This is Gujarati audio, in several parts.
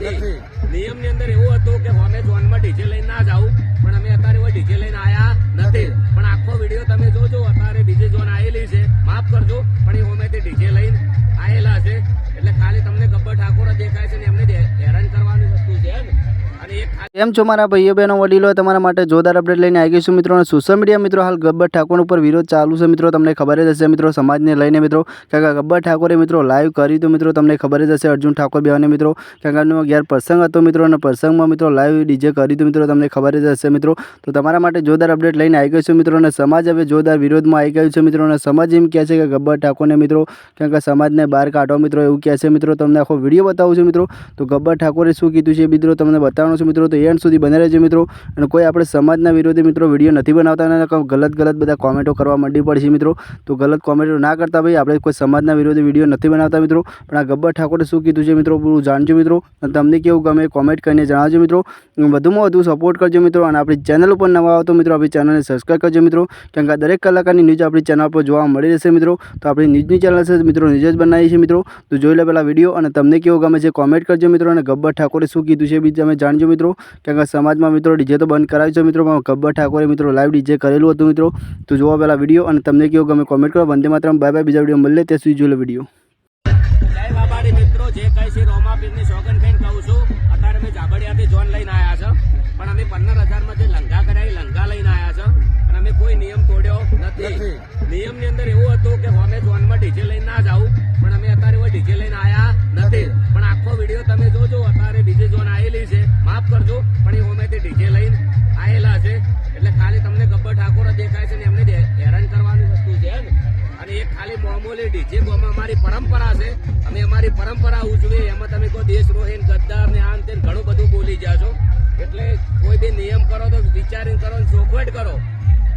નથી. નિયમની અંદર એવું હતું કે અમે ઝોનમાં ડીજે લઈને ના જાવું પણ અમે અત્યારે કોઈ ડીજે લઈને આયા નથી. પણ આખો વીડિયો તમે જોજો અત્યારે બીજી ઝોન આવેલી છે. માફ કરજો પણ એ હોમેથી ડીજે લઈને આવેલા છે. એટલે ખાલી તમને ગબ્બર ઠાકોર દેખાય છે ને એમને હેરાન કરવાની વસ્તુ છે ને કેમ છો મારા ભાઈઓ બહેનો, વડીલો? તમારા માટે જોરદાર અપડેટ લઈને આવી છું મિત્રો. સોશિયલ મીડિયા મિત્રો, હાલ ગબ્બર ઠાકોર ઉપર વિરોધ ચાલુ છે મિત્રો. તમને ખબર જ હશે મિત્રો, સમાજને લઈને મિત્રો કારણ કે ગબ્બર ઠાકોરે મિત્રો લાઈવ કર્યું હતું મિત્રો તમને ખબર જ હશે, અર્જુન ઠાકોર બેવાને મિત્રો કારણ કે એમનો ઘેર પ્રસંગ હતો મિત્રો. અને પ્રસંગમાં મિત્રો લાઈવ ડીજે કર્યું હતું મિત્રો તમને ખબર જ હશે મિત્રો. તો તમારા માટે જોરદાર અપડેટ લઈને આવી છું મિત્રો. અને સમાજ હવે જોરદાર વિરોધમાં આવી ગયું છે મિત્રો. અને સમાજ એમ કહે છે કે ગબ્બર ઠાકોરને મિત્રો કારણ કે સમાજને બહાર કાઢો મિત્રો એવું કહે છે મિત્રો. તમને આખો વીડિયો બતાવું છું મિત્રો. તો ગબ્બર ઠાકોરે શું કીધું છે મિત્રો તમને બતાવવાનું છે મિત્રો, તો એન્ડ સુધી બને રહેજો મિત્રો. અને કોઈ આપણે સમાજના વિરોધી મિત્રો વીડિયો નથી બનાવતા અને ગલત ગલત બધા કોમેન્ટો કરવા માંડી પડશે મિત્રો, તો ગલત કોમેન્ટો ના કરતા ભાઈ આપણે કોઈ સમાજના વિરોધી વીડિયો નથી બનાવતા મિત્રો. પણ આ ગબ્બર ઠાકોરે શું કીધું છે મિત્રો, પૂરું જાણજો મિત્રો. અને તમને કેવું ગમે કોમેન્ટ કરીને જણાવજો મિત્રો. વધુમાં વધુ સપોર્ટ કરજો મિત્રો અને આપણી ચેનલ ઉપર નવા આવો તો મિત્રો આપણી ચેનલને સબસ્ક્રાઈબ કરજો મિત્રો. કારણ કે દરેક કલાકારની ન્યૂઝ આપણી ચેનલ પર જોવા મળી રહેશે મિત્રો. તો આપણી ન્યૂઝની ચેનલ છે મિત્રો ન્યૂઝ જ બનાવી છે મિત્રો. તો જોઈ લે પહેલાં વીડિયો અને તમને કેવું ગમે છે કોમેન્ટ કરજો મિત્રો. અને ગબ્બર ઠાકોરે શું કીધું છે બી તમે જાણજો મિત્રો. કારણ કે સમાજમાં મિત્રો ડીજે તો બંધ કરાવ્યું છે મિત્રો. પણ ગબ્બર ઠાકોરે મિત્રો લાઈવ ડીજે કરેલું હતું મિત્રો. તો જોવા પહેલાં વીડિયો અને તમને કેવો ગમે કોમેન્ટ કરો. વંદે માત્રમ. બાય બાય બીજા વીડિયો મળે ત્યાં સુધી જોઈ લો વીડિયો મિત્રો. પણ અમે પંદર હજારમાં જે લંઘા કર્યા એ લઈને આવ્યા નથી. નિયમની અંદર એવું હતું કે અમે જોનમાં ડીજે લઈને ના જાવું પણ અમે અત્યારે એવો ડીજે લઈને આયા નથી. પણ આખો વીડિયો તમે જોજો અત્યારે બીજી ઝોન આવેલી છે. માફ કરજો પણ એ હોમેથી ડીજે લઈને આવેલા છે. એટલે ખાલી તમને ગબ્બર ઠાકોર દેખાય છે ને એમને હેરાન કરવાની વસ્તુ છે ને અને એક ખાલી મામૂલી ડીજે ગોમાં અમારી પરંપરા છે. અમે અમારી પરંપરા ઉજવીએ એમાં તમે કોઈ દેશરોહીન ગદ્દાર ને આમ તેમ ઘણું બધું બોલી ગયા છો એટલે કોઈ બી નિયમ કરો તો વિચારીને કરો ચોખવટ કરો.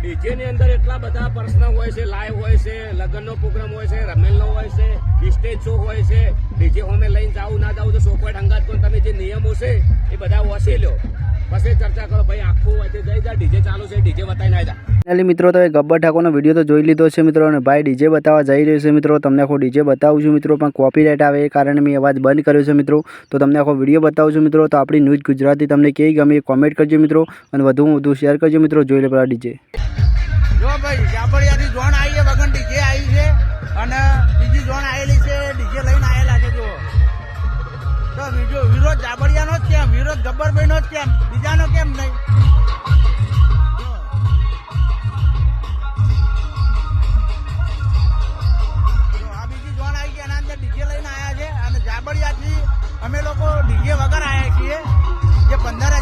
ડીજે ની અંદર એટલા બધા પ્રશ્ન હોય છે લાઈવ હોય છે, લગ્નનો પ્રોગ્રામ હોય છે, રમેલનો હોય છે સ્ટેજ શો હોય છે. ડીજે હોમે લઈને જાવું ના જાવું તો સોપોટ હંગાત પણ તમે જે નિયમો છે એ બધા વસી લો પછી ચર્ચા કરો, ભાઈ, આખું તે જઈ જા, ડીજે ચાલુ છે, ડીજે બતાવીને આવી જા. ફાઇનલી મિત્રો, તો એ ગબ્બર ઠાકોરનો વીડિયો તો જોઈ લીધો છે, મિત્રો, અને ભાઈ, ડીજે બતાવવા જઈ રહ્યો છે, મિત્રો. તમને આખો ડીજે બતાવું છું, મિત્રો, પણ કોપીરાઇટ આવે એ કારણે મેં અવાજ બંધ કર્યો છે, મિત્રો. તો તમને આખો વીડિયો બતાવું છું, મિત્રો. તો આપણી ન્યૂઝ ગુજરાતી તમને કેવી ગમે કોમેન્ટ કરજો, મિત્રો. અને વધુમાં વધુ શેર કરજો, મિત્રો. જોઈ લે પેલા ડીજે. ભાઈ, જાબડિયાથી ઝોન આવી છે વગન ડીજે આવી છે અને બીજી ઝોન આવેલી છે, ડીજે લઈને આવેલા છે, જુઓ. તો બીજો વિરોધ જાબડિયાનો જ કેમ? વિરોધ ગબ્બરભાઈનો જ કેમ? બીજાનો કેમ નહીં? આ બીજી ઝોન આવી છે એના અંદર ડીજે લઈને આવ્યા છે અને જાબડિયાથી અમે લોકો ડીજે વગર આવ્યા છીએ. જે પંદર